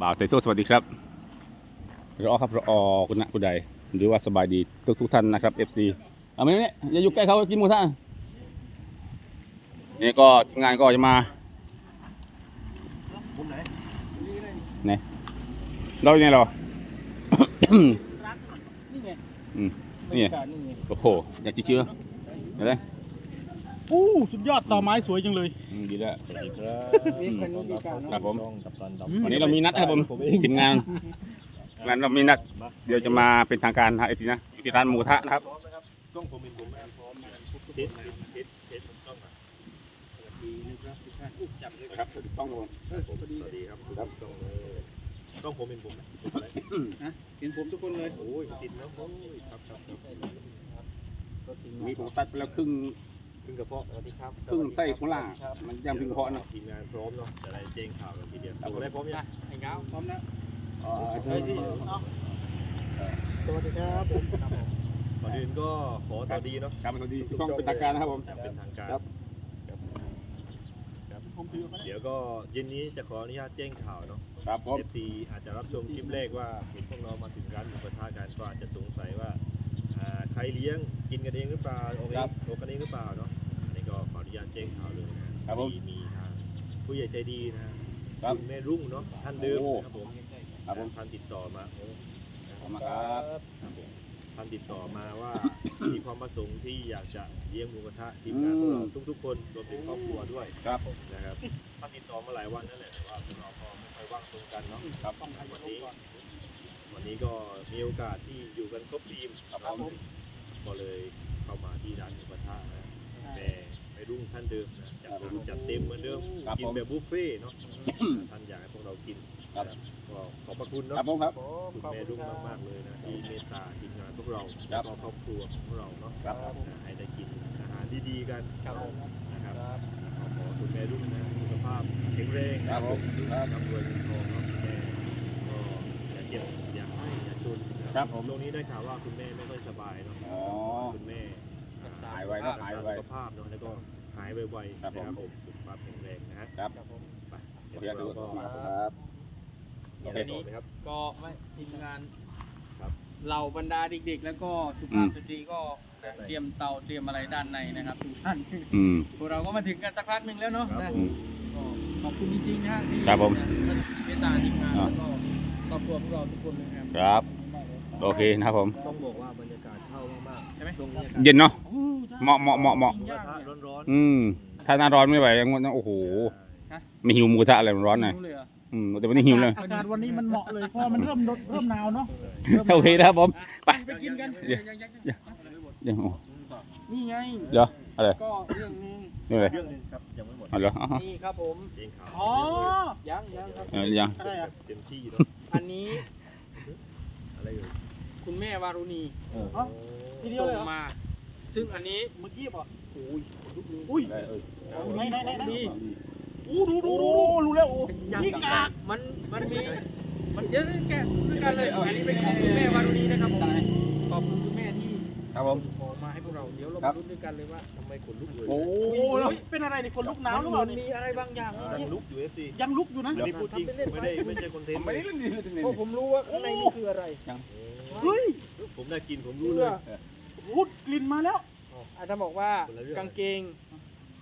บ่าวไทโซสวัสดีครับรอครับรอคุณนะคุณใดหรือว่าสบายดีทุกทุกๆท่านนะครับ FC เอามาเนี่ยอย่าอยู่ใกล้เขากินหมูท่านี่ก็ทีมงานก็จะมามุมไหนไหนเราอย่างไงเรานี่ไงอืมบรนี่รยากาศนี่ไงโอ้โหอยากจะเชื่อเห็นไหม อู้สุดยอดต่อไม้สวยจังเลย อืมดีแล้วสวัสดีครับเรียกกันนี้ดีกว่าเนอะ ครับผมช่องกัปตันดอืมวันนี้เรามีนัดครับผมผมเอง ทีมงานงานเรามีนัดเดี๋ยวจะมาเป็นทางการนะเอฟซีนะอยู่ที่ร้านหมูกระทะนะครับต้องผมเป็นผมพร้อมนะเทสเทสเทสมันต้องมาดีนะครับทุกท่านอุ๊ยจับเลยครับถูกต้องครับเออพอดีสวัสดีครับครับต้องเลยต้องผมเป็นผมนะนะเห็นผมทุกคนเลยโอ้ยติดแล้วโอ้ยครับครับครับก็ถึงมีผมซัดไปแล้วครึ่ง ขึ้นกระเพาะสวัสดีครับครึ่งไส้ข้างล่างครับมันย่ำถึงกระเพาะนะทีมงานพร้อมเนาะจะได้แจ้งข่าวกันทีเดียวครับผมผมได้พร้อมยังไอ้เก้าพร้อมแล้วอ๋อเฮ้ยที่เอาสวัสดีครับก่อนอื่นก็ขอสวัสดีเนาะครับสวัสดีช่องเป็นทางการนะครับผมเป็นทางการครับผมถือมาแล้วเดี๋ยวก็เย็นนี้จะขออนุญาตแจ้งข่าวเนาะครับผมเอฟซีอาจจะรับชมคลิปแรกว่าเห็นพวกเรามาถึงร้านหมูกระทะกันก็อาจจะสงสัยว่าอ่าใครเลี้ยงกินกันเองหรือเปล่าโอเคโอกันเองหรือเปล่าเนาะอั นนี้ก็ขออนุญาตแจ้งข่าวเลยนะครับผมมีมีทางผู้ใหญ่ใจดีนะฮะครับณแม่รุ่งเนาะท่านเดิมโอ้นะครับผมครับผมท่านติดต่อมาโอ้ขอบคุณครับครับผมท่านติดต่อมาว่ามีความประสงค์ที่อยากจะเลี้ยงหมูกระทะทีมงานของเราทุกๆคนรวมถึงครอบครัวด้วยครับนะครับท่านติดต่อมาหลายวันนั่นแหละแต่ว่าพวกเราก็ไม่ค่อยว่างตรงกันเนาะครับวันนี้วันนี้ก็มีโอกาสที่อยู่กันครบทีมครับผมก็เลยเข้ามาที่ร้านหมูกระทะนะแต่ไม่ รุ่งท่านเดิมนะจัดหนักจัดเต็มเหมือนเดิมครับกินผม แบบบุฟเฟ่ต์เนาะท่านอยากให้พวกเรากินครับนะก็ขอบพระคุณคเนาะรับผมครับ คุณแม่รุ่งมากๆเลยนะที่เมตตาทีมงานพวกเราครัแล้วบ ก็ครอบครัวของเราเนาะครับ นะให้ได้กินอาหารดีๆกันครับผม นะครับขอขอคุณแม่รุ่งนะสุขภาพแข็งแรงครับผมครับ ร่ำรวยเงินทองเนาะคุณแม่ก็อย่าเจ็บอย่าให้อย่าจนนะครับผมตรงนี้ได้ข่าวว่าคุณแม่ไม่ค่อยสบายเนาะอ๋อคุณแม่หายไวครับหายไว สุขภาพเนาะแล้วก็หายไวๆครับผม นะครับผมสุขภาพแข็งแรงนะฮะครับไปโอเดี๋ยวเคเราดูก็มาครับโอเค ต่อไหมครับ ก็ไม่ทีมงานครับ เหล่าบรรดาเด็กๆ แล้วก็สุภาพสตรีก็เตรียมเตาเตรียมอะไรด้านในนะครับทุกท่าน อืม พวกเราก็มาถึงกันสักพักหนึ่งแล้วเนาะครับนะผม ก็ขอบคุณจริงๆนะฮะที่ครับผม เมตตาทีมงานอ่าแล้วก็ครอบครัวพวกเราทุกคนเลยครับ ครับ โอเคนะครับผม ต้องบอกว่าบรรยากาศเข้ามากๆใช่ไหมตรงนี้อากาศเย็นเนาะโอ้ใช่เหมาะเหมาะเหมาะเหมาะปิ้งหมูกย่าระงทะเนี่ยร้อนอืม ถ้าหน้าร้อนไม่ไหวยังโอ้โหฮะไม่หิวหมูกระทะอะไรมันร้อนหน่อยหิวเลยเหรออืมแต่วันนี้หิวเลยอากาศวันนี้มันเหมาะเลยเพราะมันเริ่มลดเริ่มหนาวเนาะโอเคนะครับผม ไป ไปกินกันเดี๋ยวยังยังเดี๋ยว เดี๋ยวโอ้นี่ไง เดี๋ยวอะไรก็เรื่องนึงนี่อะไรเรื่องหนึงครับยังไม่หมดเอาเหรออ๋อนี่ครับผมเองข่าวอ๋อยังยังครับ เออยัง อะไรอะเต็มที่เนาะอันนี้อะไรเอ่ย คุณแม่วารุณีโอ้ทีเดียวเลยมา ซึ่งอันนี้เมื่อกี้ป่ะโอ้ยอุ้ย ได้เออไหนไหนไหนนี่อู้ดูดูดูรู้แล้วโอ้นี่กากมันมันมีมันเยอะแกะด้วยกันเลยอันนี้เป็นของคุณแม่วารุณีนะครับผมขอบคุณคุณแม่ที่ ครับผมส่งมาให้พวกเราเดี๋ยวเราครัมาบลุ้นด้วยกันเลยว่าทำไมขนลุกเลยโอ้ยเป็นอะไรนี่คนลุกหนาวหรือเปล่ามีอะไรบางอย่างยังลุกอยู่เอฟซียังลุกอยู่นะอันนี้พูดจริงไม่ได้ไม่ใช่คอนเทนต์ไม่ได้เล่นดีเลยเพราะผมรู้ว่าข้างในนี่คืออะไรเฮ้ยผมได้กินผมรู้เลยพูดกลิ่นมาแล้วอาจารย์บอกว่าคนละเรื่อง กางเกง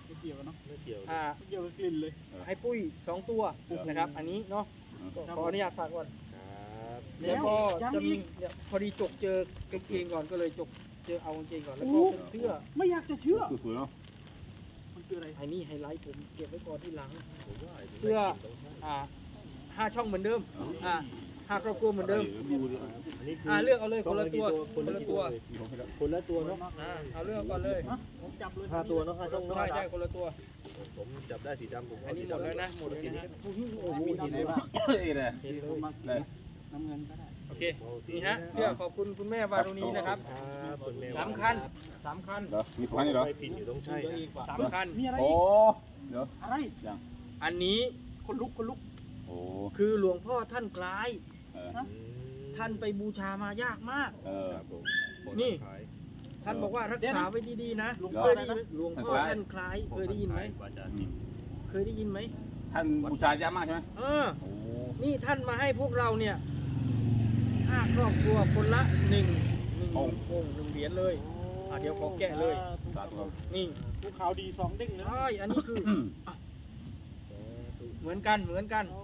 ไม่เกี่ยวเนาะไม่เกี่ยวอ่าไม่เกี่ยวกับกลิ่นเลย ให้ปุ้ยสองตัวนะครับ อันนี้เนาะก็ขออนุญาตฝากก่อน ครับแล้วก็จะมีเนี่ยพอดีจกเจอกางเกงก่อนก็เลยจก เจอเอากางเกงก่อนแล้วก็เป็นเสื้อไม่อยากจะเชื่อสวยๆเนาะมันคืออะไรไอ้นี่ไฮไลท์ผมเก็บไว้ก่อนที่หลังผมว่าไเสื้ออ่าห้าช่องเหมือนเดิมอ่าห้าครอบครัวเหมือนเดิมอันนี้คืออ่าเลือกเอาเลยคนละตัวคนละตัวคนละตัวเนาะอ่าเอาเลือกก่อนเลยผมจับเลยห้าตัวเนาะห้าช่องเนาะใช่ใช่คนละตัวผมจับได้สีดำผมอันนี้หมดแล้วนะหมดแล้วนะโอ้โหมีดีเลยว่ะเฮ้ยเลยเห็นผมมาเลยน้ำเงินก็ได้ โอเค นี่ฮะเสื้อขอบคุณคุณแม่วารุณีนะครับครับคุณแม่สามคันสามคันเหรอมีสองอันนี่เหรอ ไม่ผิดอยู่ต้องใช่นะสามคันมีอะไรโอ้ อีกเดี๋ยวอะไรอันนี้คนลุกคนลุกโอ้ คือหลวงพ่อท่านคล้าย เออท่านไปบูชามายากมาก เออ ครับผมนี่ ขายท่านบอกว่ารักษาไว้ดีๆนะหลวงเคพ่อยได้ยินไหมหลวงพ่อท่านคล้ายเคยได้ยินไหมวาจาจิตเคยได้ยินไหมทท่านบูชาเยอะมากใช่ไหมเออ โอ้ นี่ท่านมาให้พวกเราเนี่ย ห้าครอบครัวคนละหนึ่งหนึ่งองค์หนึ่งเหรียญเลยอะเดี๋ยวขอแกะเลย สาธุครับนี่ภูเขาดีสองเด้งนะใช่อันนี้คืออืมเหมือนกันเหมือนกัน โอ้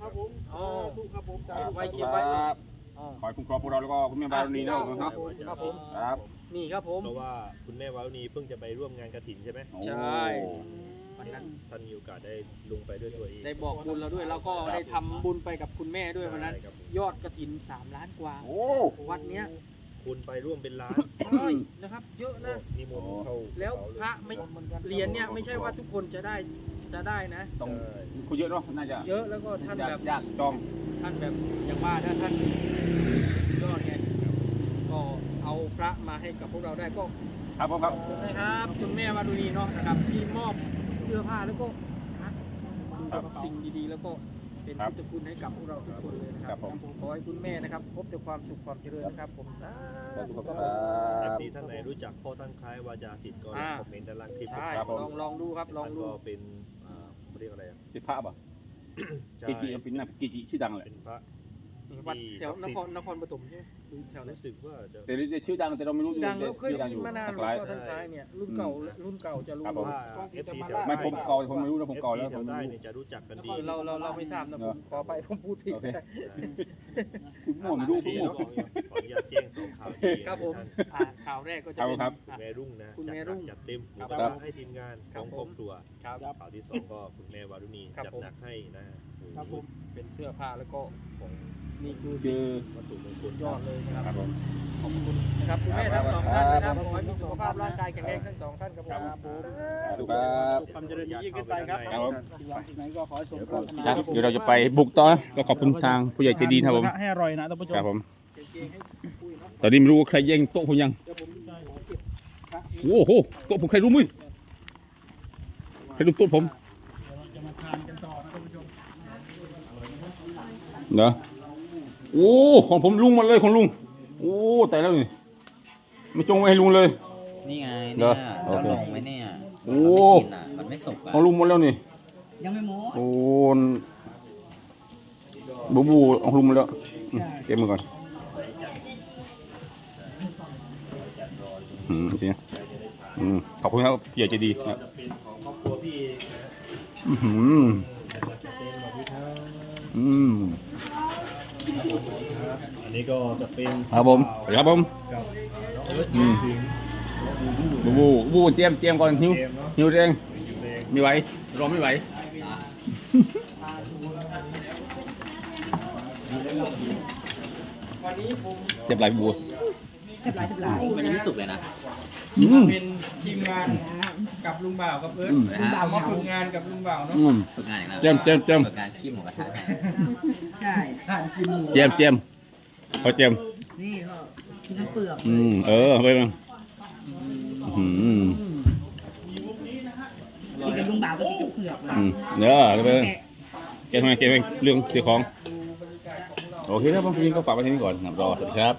ครับผมอ๋อถูกครับผมเอาไว้คเก็บไว้รับอ๋อ ขอให้คุ้มครองพวกเราแล้วก็คุณแม่บารมีนะครับผมครับครับผม ครับ นี่ครับผม เพราะว่าคุณแม่วารุณีเพิ่งจะไปร่วมงานกระถินใช่ไหม ใช่ โอ้ วันนั้นท่านมีโอกาสได้ลงไปด้วยตัวเองได้บอกบุญเราด้วยแล้วก็ได้ทำบุญไปกับคุณแม่ด้วยวันนั้น ใช่ครับผมยอดกระถินสามล้านกว่าโอ้ วัดเนี้ยคุณไปร่วมเป็นล้านใช่นะครับ เยอะนะ นิมนต์เข้าแล้วพระไม่เหรียญเนี่ยไม่ใช่ว่าทุกคนจะได้จะได้นะ ต้องคนเยอะเนาะน่าจะเยอะแล้วก็ท่านยากแบบยากจอง ท่านแบบอย่างว่าถ้าท่านยอดไงก็เอาพระมาให้กับพวกเราได้ก็ ครับผมครับขอบคุณนะครับคุณแม่วารุณีเนาะนะครับที่มอบ เสื้อผ้าแล้วก็พักกับสิ่งดีๆแล้วก็เป็นครับพุทธคุณให้กับพวกเราทุกคนเลยนะคครัรับบผมขอให้คุณแม่นะครับ พบแต่ความสุขความเจริญนะครับ ผมสาขอบธุคุณคครัรัเอบฟซีท่านไหนรู้จักพ่อตั้งคล้ายวาจาสิทธิ์ก็อ่าคอมเมนต์ด้านล่างคลิปใช่ครับผมลองลองดูครับลองดูก็เป็นอ่าเขาเรียกอะไรอะติดภาพอะใช่กิจิเป็นนักกิจิชื่อดังเลยเป็นพระ วัดที่แถวศักดิ์นสิทธิ์ครนครปฐมใช่ไหมหรือแถวนั้นรู้สึกว่าจะแต่เรียกชื่อดังแต่เราไม่รู้ดังแล้วเคยชื่อได้ดังอยินยู่มานานทางแล้ไลวน์ก็ท่านท้ายเนี่ยรุ่นเก่ารุ่นเก่าจะรู้ครับผมว่าเอฟซีแถวไม่ใต้ผมเก่าผมไม่รู้นะผมเก่าแล้วแถผมวไม่ใต้รู้เนี่ยจะรู้จักกันดีเราเราเราไม่ทราบนะผมขอไปผมพูดผิดโอเคใช่คือมั่วไม่รู้ดีมั่วเนาะขออนุญาตแจ้งสองข่าวดีครับผมท่านอ่าข่าวแรกก็จะครับเป็นครับคุณแม่รุ่งนะคุณแม่จัดหนักรุ่งจัดเต็มหมูครับกระทะให้ทีมงานครับของครอบครัวครับข่าวที่สองก็คุณแม่วารุณีครับจัดผมหนักให้นะฮะครับผมเป็นเสื้อผ้าแล้วก็ของนี่คือคือวัตถุมงคลยอดเลยนะคครัรับบผมขอบคุณนะครับคุณแม่ทั้งสองท่านนะครับขอให้มีสุขภาพร่างกายแข็งแรงทั้งสองท่านครับผมครับผมครับครับความเจริญยิ่งขึ้นไปครับครับผมที่หวังที่ไหนก็ขอให้สมปรารถนาครับเดี๋ยวเราจะไปบุกต่อนะก็ขอบคุณทางผู้ใหญ่ใจดีนะครับผมให้อร่อยนะท่านผู้ชครับมผมเก่งๆให้คุยเนาะตอนนี้ไม่รู้ว่าใครแย่งโต๊ะผมยังเดี๋ยวผมจะขอเก็บพระโอ้โหโต๊ะผมใครรู้มั้ยใครรู้โต๊ะผมเดี๋ยวเราจะมาทานกันต่อนะท่านผู้ชมเหรอ โอ้ของผมลุงหมาเลยของลุง โอ้แต่แล้วนี่ไม่จงไว้ให้ลุงเลย นี่ไงเหรเนี่อยโอเราเคลงไว้เนี่ยโอ้ เราไม่กินอะมันไม่สุกอะของลุงหมดแล้วนี่ ยังไม่หมดโอ้บูบูของลุงหมดแล้วอืมเก็บมือก่อนอืมโอเคอืมขอบคุณครับผู้ใหญ่ใจดีครับเป็นของครอบครัวพี่เองนะฮะอือหือเป็นแบบนี้ครับอืม อันนี้ก็จะเป็นครับผมครับผมกับน้องเอิร์ธอืม ถึงบูบูบูบูเจียมเจียมก่อนหิวเกมเนาะหิวแรงอยู่เองไม่ไหวรอไม่ไหววันนี้ ผมเสียบไหลบูมันยังไม่สุกเลยนะ อืม เป็นทีมงานกับลุงบ่าวกับเอิร์ธอืม ลุงบ่าวมาฝึกงานกับลุงบ่าวเนาะอืม ฝึกงานอย่างนั้นเจิมเจิมเจิม ฝึกงานขี้หมูกระทะให้เจียมเจียมพอเจียม นี่ก็กินทั้งเปลือกอืม เออไปมั้งอืมกินกับลุงบ่าวก็กินกับเปลือกเลยอืมเด้อไปเก็บทำไมเก็บเรื่องเสียของ โอเคครับผมวันนี้ก็ฝากไว้ที่นี่ก่อนครับรอสวัสดีครับ